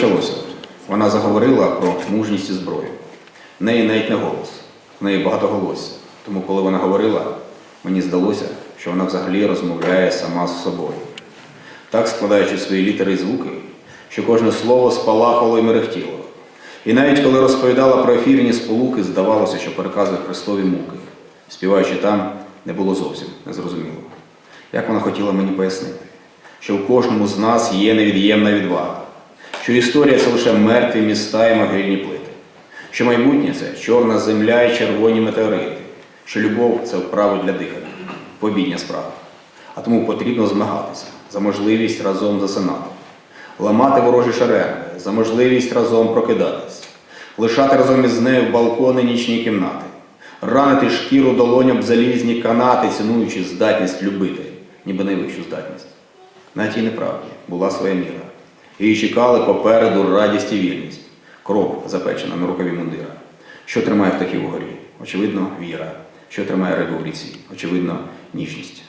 почалося? Вона заговорила про мужність і зброю. В неї навіть не голос, в неї багатоголосся. Тому, коли вона говорила, мені здалося, що вона взагалі розмовляє сама з собою. Так складаючи свої літери і звуки, що кожне слово спалахало і мерехтіло. І навіть коли розповідала про ефірні сполуки, здавалося, що переказує Христові муки. Співаючи там, не було зовсім незрозуміло. Як вона хотіла мені пояснити, що в кожному з нас є невід'ємна відвага, що історія це лише мертві міста і могильні плити, що майбутнє це чорна земля і червоні метеорити, що любов це вправи для дихання, побідня справа. А тому потрібно змагатися за можливість разом засинати, ламати ворожі шеренги, за можливість разом прокидатись, лишати разом із нею балкони нічні кімнати, ранити шкіру долоням об залізні канати, цінуючи здатність любити, ніби найвищу здатність. На тій неправді була своя міра. Її чекали попереду радість і вільність, кров запечена на рукаві мундира. Що тримає птахів угорі? Очевидно, віра. Що тримає рибу в ріці? Очевидно, ніжність.